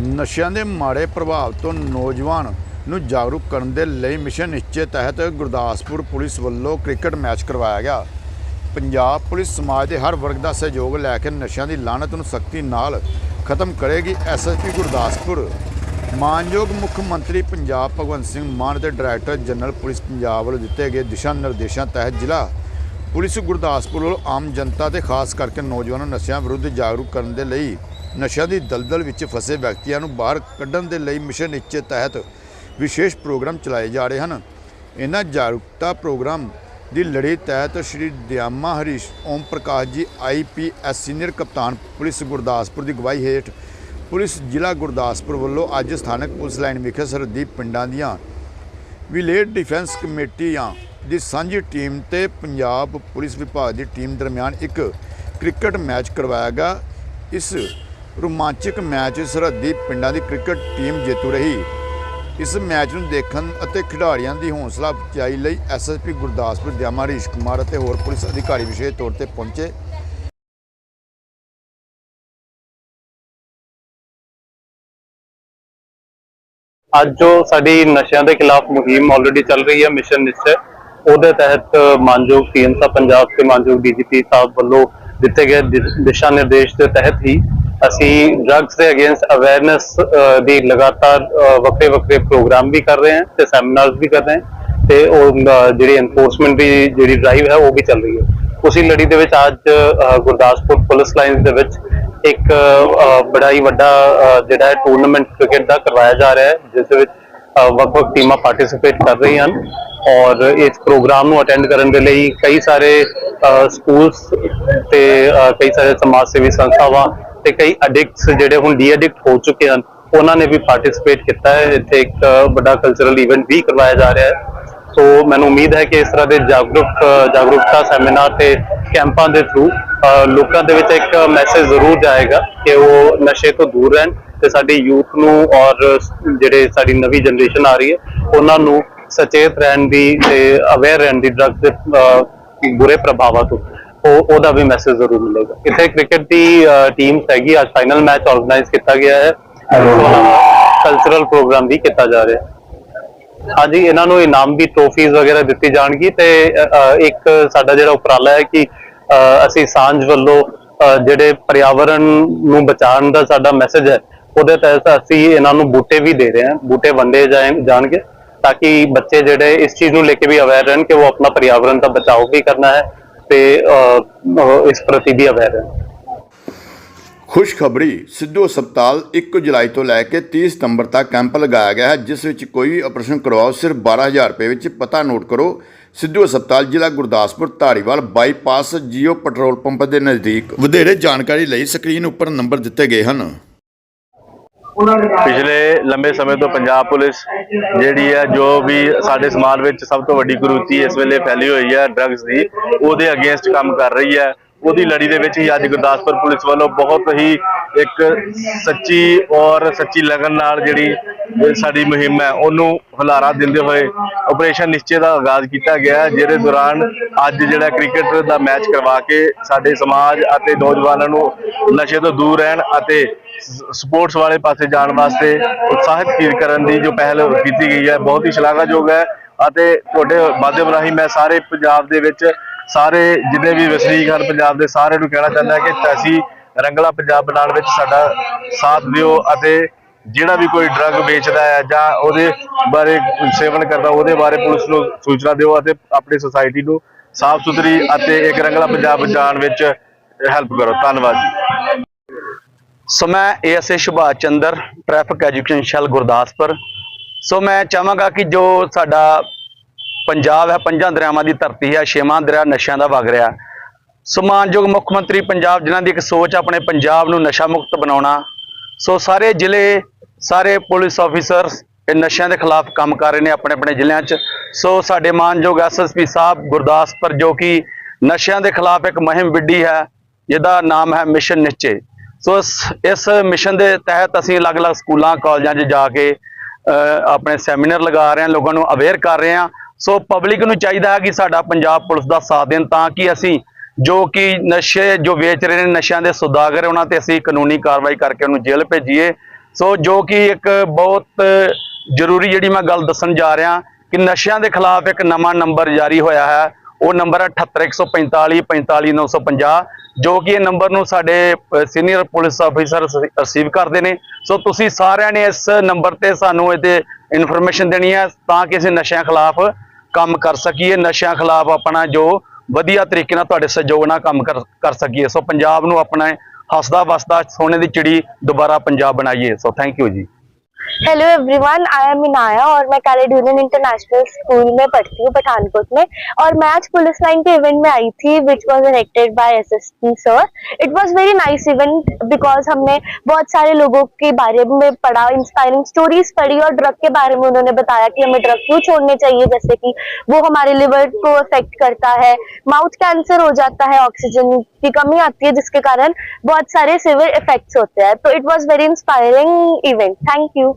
ਨਸ਼ਿਆਂ ਦੇ ਮਾੜੇ ਪ੍ਰਭਾਵ ਤੋਂ ਨੌਜਵਾਨ ਨੂੰ ਜਾਗਰੂਕ ਕਰਨ ਦੇ ਲਈ ਮਿਸ਼ਨ ਨਿਸ਼ਚੇ ਤਹਿਤ ਗੁਰਦਾਸਪੁਰ ਪੁਲਿਸ ਵੱਲੋਂ ਕ੍ਰਿਕਟ ਮੈਚ ਕਰਵਾਇਆ ਗਿਆ। ਪੰਜਾਬ ਪੁਲਿਸ ਸਮਾਜ ਦੇ ਹਰ ਵਰਗ ਦਾ ਸਹਿਯੋਗ ਲੈ ਕੇ ਨਸ਼ਿਆਂ ਦੀ ਲਾਹਨਤ ਨੂੰ ਸਖਤੀ ਨਾਲ ਖਤਮ ਕਰੇਗੀ ਐਸਐਸਪੀ ਗੁਰਦਾਸਪੁਰ। ਮਾਨਯੋਗ ਮੁੱਖ ਮੰਤਰੀ ਪੰਜਾਬ ਭਗਵੰਤ ਸਿੰਘ ਮਾਨ ਤੇ ਡਾਇਰੈਕਟਰ ਜਨਰਲ ਪੁਲਿਸ ਪੰਜਾਬ ਵੱਲੋਂ ਦਿੱਤੇ ਗਏ ਦਿਸ਼ਾ ਨਿਰਦੇਸ਼ਾਂ ਤਹਿਤ ਜ਼ਿਲ੍ਹਾ ਪੁਲਿਸ ਗੁਰਦਾਸਪੁਰ ਵੱਲੋਂ ਆਮ ਜਨਤਾ ਤੇ ਖਾਸ ਕਰਕੇ ਨੌਜਵਾਨਾਂ ਨੂੰ ਨਸ਼ਿਆਂ ਵਿਰੁੱਧ ਜਾਗਰੂਕ ਕਰਨ ਦੇ ਲਈ ਨਸ਼ਿਆਂ ਦੀ ਦਲਦਲ ਵਿੱਚ ਫਸੇ ਵਿਅਕਤੀਆਂ ਨੂੰ ਬਾਹਰ ਕੱਢਣ ਦੇ ਲਈ ਮਿਸ਼ਨ ਇੱਛੇ ਤਹਿਤ ਵਿਸ਼ੇਸ਼ ਪ੍ਰੋਗਰਾਮ ਚਲਾਏ ਜਾ ਰਹੇ ਹਨ। ਇਹਨਾਂ ਜਾਗਰੂਕਤਾ ਪ੍ਰੋਗਰਾਮ ਦੀ ਲੜੀ ਤਹਿਤ ਸ਼੍ਰੀ ਦਿਆਮਾ ਹਰੀਸ਼ ਓਮ ਪ੍ਰਕਾਸ਼ ਜੀ ਆਈਪੀਐਸ ਸੀਨੀਅਰ ਕਪਤਾਨ ਪੁਲਿਸ ਗੁਰਦਾਸਪੁਰ ਦੀ ਗਵਾਹੀ ਹੇਠ ਪੁਲਿਸ ਜ਼ਿਲ੍ਹਾ ਗੁਰਦਾਸਪੁਰ ਵੱਲੋਂ ਅੱਜ ਸਥਾਨਕ ਪੁਲਿਸ ਲਾਈਨ ਵਿਖੇ ਸਰਹੱਦੀ ਪਿੰਡਾਂ ਦੀਆਂ ਵਿਲੇਜ ਡਿਫੈਂਸ ਕਮੇਟੀਆਂ ਦੀ ਸਾਂਝੀ ਟੀਮ ਤੇ ਪੰਜਾਬ ਪੁਲਿਸ ਵਿਭਾਗ ਦੀ ਟੀਮ ਦਰਮਿਆਨ ਇੱਕ ਕ੍ਰਿਕਟ ਮੈਚ ਕਰਵਾਇਆ ਗਿਆ। ਇਸ ਰੋਮਾਂਚਕ ਮੈਚ ਸਰਹੱਦੀ ਪਿੰਡਾਂ ਦੀ ਕ੍ਰਿਕਟ ਟੀਮ ਜੇਤੂ ਰਹੀ। ਇਸ ਮੈਚ ਨੂੰ ਦੇਖਣ ਅਤੇ ਖਿਡਾਰੀਆਂ ਦੀ ਹੌਸਲਾ ਅਫਜ਼ਾਈ ਲਈ ਐਸਐਸਪੀ ਗੁਰਦਾਸਪੁਰ ਦਿਆਮਾ ਹਰੀਸ਼ ਕੁਮਾਰ ਅਤੇ ਹੋਰ ਪੁਲਿਸ ਅਧਿਕਾਰੀ ਵਿਸ਼ੇਸ਼ ਤੌਰ ਤੇ ਪਹੁੰਚੇ। ਅੱਜ ਜੋ ਸਾਡੀ ਨਸ਼ਿਆਂ ਦੇ ਖਿਲਾਫ ਮੁਹਿੰਮ ਆਲਰੇਡੀ ਚੱਲ ਰਹੀ ਹੈ ਮਿਸ਼ਨ ਨਿਸ਼ਚੈ ਉਹਦੇ ਤਹਿਤ ਮਾਨਯੋਗ ਸੀਐਮ ਸਾਹਿਬ ਪੰਜਾਬ ਤੇ ਮਾਨਯੋਗ ਡੀਜੀਪੀ ਸਾਹਿਬ ਵੱਲੋਂ ਦਿੱਤੇ ਗਏ ਦਿਸ਼ਾ ਨਿਰਦੇਸ਼ ਦੇ ਤਹਿਤ ਹੀ ਅਸੀਂ ਡਰੱਗਸ ਦੇ ਅਗੇਂਸਟ ਅਵੇਅਰਨੈਸ ਦੀ ਲਗਾਤਾਰ ਵੱਖਰੇ ਵੱਖਰੇ ਪ੍ਰੋਗਰਾਮ ਵੀ ਕਰ ਰਹੇ ਹਾਂ ਤੇ ਸੈਮੀਨਾਰਸ ਵੀ ਕਰ ਰਹੇ ਹਾਂ ਤੇ ਉਹ ਜਿਹੜੀ ਐਨਫੋਰਸਮੈਂਟ ਦੀ ਜਿਹੜੀ ਡਰਾਈਵ ਹੈ ਉਹ ਵੀ ਚੱਲ ਰਹੀ ਹੈ। ਉਸੇ ਲੜੀ ਦੇ ਵਿੱਚ ਅੱਜ ਗੁਰਦਾਸਪੁਰ ਪੁਲਿਸ ਲਾਈਨਸ ਦੇ ਵਿੱਚ ਇੱਕ ਬੜਾ ਹੀ ਵੱਡਾ ਜਿਹੜਾ ਹੈ ਟੂਰਨਾਮੈਂਟ ਕ੍ਰਿਕਟ ਦਾ ਕਰਵਾਇਆ ਜਾ ਰਿਹਾ ਹੈ, ਜਿਸ ਦੇ ਵਿੱਚ ਵੱਖ-ਵੱਖ ਟੀਮਾਂ ਪਾਰਟਿਸਿਪੇਟ ਕਰ ਰਹੀਆਂ ਹਨ ਔਰ ਇਸ ਪ੍ਰੋਗਰਾਮ ਨੂੰ ਅਟੈਂਡ ਕਰਨ ਦੇ ਲਈ ਕਈ ਸਾਰੇ ਸਕੂਲਸ ਤੇ ਕਈ ਸਾਰੇ ਸਮਾਜ ਸੇਵੀ ਸੰਸਥਾਵਾਂ ਤੇ ਕਈ ਐਡਿਕਟਸ ਜਿਹੜੇ ਹੁਣ ਡੀਐਡਿਕਟ ਹੋ ਚੁੱਕੇ ਹਨ, ਉਹਨਾਂ ਨੇ ਵੀ ਪਾਰਟਿਸਿਪੇਟ ਕੀਤਾ ਹੈ। ਇੱਥੇ ਇੱਕ ਵੱਡਾ ਕਲਚਰਲ ਇਵੈਂਟ ਵੀ ਕਰਵਾਇਆ ਜਾ ਰਿਹਾ ਹੈ। ਸੋ ਮੈਨੂੰ ਉਮੀਦ ਹੈ ਕਿ ਇਸ ਤਰ੍ਹਾਂ ਦੇ ਜਾਗਰੂਕ, ਜਾਗਰੂਕਤਾ ਸੈਮੀਨਾਰ ਤੇ ਕੈਂਪਾਂ ਦੇ ਥਰੂ ਲੋਕਾਂ ਦੇ ਵਿੱਚ ਇੱਕ ਮੈਸੇਜ ਜ਼ਰੂਰ ਜਾਏਗਾ ਕਿ ਉਹ ਨਸ਼ੇ ਤੋਂ ਦੂਰ ਰਹਿਣ ਤੇ ਸਾਡੀ ਯੂਥ ਨੂੰ ਔਰ ਜਿਹੜੇ ਸਾਡੀ ਨਵੀਂ ਜਨਰੇਸ਼ਨ ਆ ਰਹੀ ਹੈ, ਉਹਨਾਂ ਨੂੰ ਸਚੇਤ ਰਹਿਣ ਦੀ ਤੇ ਅਵੇਅਰ ਰਹਿਣ ਦੀ ਡਰੱਗ ਦੇ ਬੁਰੇ ਪ੍ਰਭਾਵਾਂ ਤੋਂ। ਉਹ ਉਹਦਾ ਵੀ ਮੈਸੇਜ ਜ਼ਰੂਰ ਮਿਲੇਗਾ। ਇੱਥੇ ਕ੍ਰਿਕਟ ਦੀ ਟੀਮ ਹੈਗੀ ਅੱਜ ਫਾਈਨਲ ਮੈਚ ਆਰਗੇਨਾਈਜ਼ ਕੀਤਾ ਗਿਆ ਹੈ। ਕਲਚਰਲ ਪ੍ਰੋਗਰਾਮ ਵੀ ਕੀਤਾ ਜਾ ਰਿਹਾ ਹੈ। ਹਾਂਜੀ ਇਹਨਾਂ ਨੂੰ ਇਨਾਮ ਵੀ ਟਰੋਫੀਜ਼ ਵਗੈਰਾ ਦਿੱਤੀ ਜਾਣਗੀ ਤੇ ਇੱਕ ਸਾਡਾ ਜਿਹੜਾ ਉਪਰਾਲਾ ਹੈ ਕਿ ਅਸੀਂ ਸਾਂਝ ਵੱਲੋਂ ਜਿਹੜੇ ਪਰਿਆਵਰਣ ਨੂੰ ਬਚਾਉਣ ਦਾ ਸਾਡਾ ਮੈਸੇਜ ਹੈ ਉਹਦੇ ਤਹਿਤ ਅਸੀਂ ਇਹਨਾਂ ਨੂੰ ਬੂਟੇ ਵੀ ਦੇ ਰਹੇ ਹਾਂ। ਬੂਟੇ ਵੰਡੇ ਜਾਣ- ਜਾਣਗੇ ਤਾਂ ਕਿ ਬੱਚੇ ਜਿਹੜੇ ਇਸ ਚੀਜ਼ ਨੂੰ ਲੈ ਕੇ ਵੀ ਅਵੇਅਰ ਰਹਿਣ ਕਿ ਉਹ ਆਪਣਾ ਪਰਿਆਵਰਣ ਦਾ ਬਚਾਓ ਵੀ ਕਰਨਾ ਹੈ। ਤੇ ਅ, ਅ, ਇਸ ਪ੍ਰਤੀ ਵੀ ਖੁਸ਼ਖਬਰੀ ਸਿੱਧੂ ਹਸਪਤਾਲ 1 ਜੁਲਾਈ ਤੋਂ ਲੈ ਕੇ 30 ਸਤੰਬਰ ਤੱਕ ਕੈਂਪ ਲਗਾਇਆ ਗਿਆ ਹੈ ਜਿਸ ਵਿੱਚ ਕੋਈ ਵੀ ਆਪਰੇਸ਼ਨ ਕਰਵਾਓ ਸਿਰਫ 12000 ਰੁਪਏ ਵਿੱਚ ਪਤਾ ਨੋਟ ਕਰੋ। ਸਿੱਧੂ ਹਸਪਤਾਲ ਜ਼ਿਲ੍ਹਾ Gurdaspur Dhariwal bypass Jio petrol pump ਦੇ ਨਜ਼ਦੀਕ। ਵਧੇਰੇ ਜਾਣਕਾਰੀ ਲਈ ਸਕਰੀਨ ਉੱਪਰ ਨੰਬਰ ਦਿੱਤੇ ਗਏ ਹਨ। ਪਿਛਲੇ ਲੰਬੇ ਸਮੇਂ ਤੋਂ ਪੰਜਾਬ ਪੁਲਿਸ ਜਿਹੜੀ ਹੈ ਜੋ ਵੀ ਸਾਡੇ ਸਮਾਜ ਵਿੱਚ ਸਭ ਤੋਂ ਵੱਡੀ ਕੁਰੂਤੀ ਇਸ ਵੇਲੇ ਫੈਲੀ ਹੋਈ ਹੈ ਡਰੱਗਸ ਦੀ, ਉਹਦੇ ਅਗੇਂਸਟ ਕੰਮ ਕਰ ਰਹੀ ਹੈ ਉਹਦੀ ਲੜੀ ਦੇ ਵਿੱਚ ਹੀ ਅੱਜ ਗੁਰਦਾਸਪੁਰ ਪੁਲਿਸ ਵੱਲੋਂ ਬਹੁਤ ਹੀ ਇੱਕ ਸੱਚੀ ਔਰ ਸੱਚੀ ਲਗਨ ਨਾਲ ਜਿਹੜੀ ਸਾਡੀ ਮੁਹਿੰਮ ਹੈ, ਉਹਨੂੰ ਹੁਲਾਰਾ ਦਿੰਦੇ ਹੋਏ ਆਪਰੇਸ਼ਨ ਨਿਸ਼ਚੇ ਦਾ ਆਗਾਜ਼ ਕੀਤਾ ਗਿਆ ਜਿਹਦੇ ਦੌਰਾਨ ਅੱਜ ਜਿਹੜਾ ਕ੍ਰਿਕਟ ਦਾ ਮੈਚ ਕਰਵਾ ਕੇ ਸਾਡੇ ਸਮਾਜ ਅਤੇ ਨੌਜਵਾਨਾਂ ਨੂੰ ਨਸ਼ੇ ਤੋਂ ਦੂਰ ਰਹਿਣ ਅਤੇ ਸਪੋਰਟਸ ਵਾਲੇ ਪਾਸੇ ਜਾਣ ਵਾਸਤੇ ਉਤਸ਼ਾਹਿਤ ਕੀ- ਕਰਨ ਦੀ ਜੋ ਪਹਿਲ ਕੀਤੀ ਗਈ ਹੈ, ਬਹੁਤ ਹੀ ਸ਼ਲਾਘਾਯੋਗ ਹੈ ਅਤੇ ਤੁਹਾਡੇ ਮਾਧਿਅਮ ਰਾਹੀਂ ਮੈਂ ਸਾਰੇ ਪੰਜਾਬ ਦੇ ਵਿੱਚ ਸਾਰੇ ਜਿੰਨੇ ਵੀ ਵਸਨੀਕ ਹਨ ਪੰਜਾਬ ਦੇ ਸਾਰਿਆਂ ਨੂੰ ਕਹਿਣਾ ਚਾਹੁੰਦਾ ਕਿ ਅਸੀਂ ਰੰਗਲਾ ਪੰਜਾਬ ਬਣਾਉਣ ਵਿੱਚ ਸਾਡਾ ਸਾਥ ਦਿਓ ਅਤੇ ਜਿਹੜਾ ਵੀ ਕੋਈ ਡਰੱਗ ਵੇਚਦਾ ਹੈ ਜਾਂ ਉਹਦੇ ਬਾਰੇ ਸੇਵਨ ਕਰਦਾ, ਉਹਦੇ ਬਾਰੇ ਪੁਲਿਸ ਨੂੰ ਸੂਚਨਾ ਦਿਓ ਅਤੇ ਆਪਣੀ ਸੁਸਾਇਟੀ ਨੂੰ ਸਾਫ਼ ਸੁਥਰੀ ਅਤੇ ਇੱਕ ਰੰਗਲਾ ਪੰਜਾਬ ਬਚਾਉਣ ਵਿੱਚ ਹੈਲਪ ਕਰੋ। ਧੰਨਵਾਦ ਜੀ। ਸੋ ਮੈਂ ASA Subhash Chander traffic education cell Gurdaspur. So ਮੈਂ ਚਾਹਾਂਗਾ ਕਿ ਜੋ ਸਾਡਾ ਪੰਜਾਬ ਹੈ, ਪੰਜਾਂ ਦਰਿਆਵਾਂ ਦੀ ਧਰਤੀ ਹੈ, ਛੇਵਾਂ ਦਰਿਆ ਨਸ਼ਿਆਂ ਦਾ ਵਗ ਰਿਹਾ ਸੋ ਮਾਨਯੋਗ ਮੁੱਖ ਮੰਤਰੀ ਪੰਜਾਬ, ਜਿਨ੍ਹਾਂ ਦੀ ਇੱਕ ਸੋਚ ਆਪਣੇ ਪੰਜਾਬ ਨੂੰ ਨਸ਼ਾ ਮੁਕਤ ਬਣਾਉਣਾ। ਸੋ ਸਾਰੇ ਜ਼ਿਲ੍ਹੇ, ਸਾਰੇ ਪੁਲਿਸ ਆਫੀਸਰਸ ਇਹ ਨਸ਼ਿਆਂ ਦੇ ਖਿਲਾਫ ਕੰਮ ਕਰ ਰਹੇ ਨੇ ਆਪਣੇ ਆਪਣੇ ਜ਼ਿਲ੍ਹਿਆਂ 'ਚ। ਸੋ ਸਾਡੇ ਮਾਨਯੋਗ ਐਸਐਸਪੀ ਸਾਹਿਬ ਗੁਰਦਾਸਪੁਰ, ਜੋ ਕਿ ਨਸ਼ਿਆਂ ਦੇ ਖਿਲਾਫ ਇੱਕ ਮੁਹਿੰਮ ਵਿੱਢੀ ਹੈ, ਜਿਹਦਾ ਨਾਮ ਹੈ ਮਿਸ਼ਨ ਨਿਸ਼ਚੇ। ਸੋ ਇਸ ਮਿਸ਼ਨ ਦੇ ਤਹਿਤ ਅਸੀਂ ਅਲੱਗ-ਅਲੱਗ ਸਕੂਲਾਂ, ਕਾਲਜਾਂ 'ਚ ਜਾ ਕੇ ਆਪਣੇ ਸੈਮੀਨਾਰ ਲਗਾ ਰਹੇ ਹਾਂ, ਲੋਕਾਂ ਨੂੰ ਅਵੇਅਰ ਕਰ ਰਹੇ ਹਾਂ। ਸੋ ਪਬਲਿਕ ਨੂੰ ਚਾਹੀਦਾ ਹੈ ਕਿ ਸਾਡਾ ਪੰਜਾਬ ਪੁਲਿਸ ਦਾ ਸਾਥ ਦੇਣ ਤਾਂ ਕਿ ਅਸੀਂ ਜੋ ਕਿ ਨਸ਼ੇ ਜੋ ਵੇਚ ਰਹੇ ਨੇ, ਨਸ਼ਿਆਂ ਦੇ ਸੁਦਾਗਰ ਉਹਨਾਂ ਤੇ ਅਸੀਂ ਕਾਨੂੰਨੀ ਕਾਰਵਾਈ ਕਰਕੇ ਉਹਨੂੰ ਜੇਲ੍ਹ ਭੇਜੀਏ। ਸੋ ਜੋ ਕਿ ਇੱਕ ਬਹੁਤ ਜ਼ਰੂਰੀ ਜਿਹੜੀ ਮੈਂ ਗੱਲ ਦੱਸਣ ਜਾ ਰਿਹਾ ਕਿ ਨਸ਼ਿਆਂ ਦੇ ਖਿਲਾਫ ਇੱਕ ਨਵਾਂ ਨੰਬਰ ਜਾਰੀ ਹੋਇਆ ਹੈ। ਉਹ ਨੰਬਰ ਹੈ 78145 45950 ਜੋ ਕਿ ਇਹ ਨੰਬਰ ਨੂੰ ਸਾਡੇ ਸੀਨੀਅਰ ਪੁਲਿਸ ਅਫੀਸਰ ਰਿਸੀਵ ਕਰਦੇ ਨੇ। ਸੋ ਤੁਸੀਂ ਸਾਰਿਆਂ ਨੇ ਇਸ ਨੰਬਰ ਤੇ ਸਾਨੂੰ ਇਹਦੇ ਇਨਫੋਰਮੇਸ਼ਨ ਦੇਣੀ ਹੈ ਤਾਂ ਕਿ ਅਸੀਂ ਨਸ਼ਿਆਂ ਖਿਲਾਫ ਕੰਮ ਕਰ ਸਕੀਏ, ਨਸ਼ਿਆਂ ਖਿਲਾਫ ਆਪਣਾ ਜੋ ਵਧੀਆ ਤਰੀਕੇ ਨਾਲ ਤੁਹਾਡੇ ਸਹਿਯੋਗ ਨਾਲ ਕੰਮ ਕਰ ਕਰ ਸਕੀਏ। ਸੋ ਪੰਜਾਬ ਨੂੰ ਆਪਣਾ ਹੱਸਦਾ ਵਸਦਾ ਸੋਨੇ ਦੀ ਚਿੜੀ ਦੁਬਾਰਾ ਪੰਜਾਬ ਬਣਾਈਏ। ਸੋ ਥੈਂਕ ਯੂ ਜੀ। Hello everyone I am Inaya और मैं कैलेड यूनियन इंटरनेशनल स्कूल में पढ़ती हूँ, पठानकोट में। और मैं आज पुलिस लाइन के इवेंट में आई थी which was directed by SSP sir it was very nice event because हमने बहुत सारे लोगों के बारे में पढ़ा इंस्पायरिंग स्टोरीज पढ़ी और ड्रग के बारे में उन्होंने बताया कि हमें ड्रग क्यों छोड़ने चाहिए, जैसे कि वो हमारे लिवर को अफेक्ट करता है माउथ कैंसर हो जाता है ऑक्सीजन की कमी आती है, जिसके कारण बहुत सारे सिवियर इफेक्ट्स होते हैं। तो it was very inspiring event thank you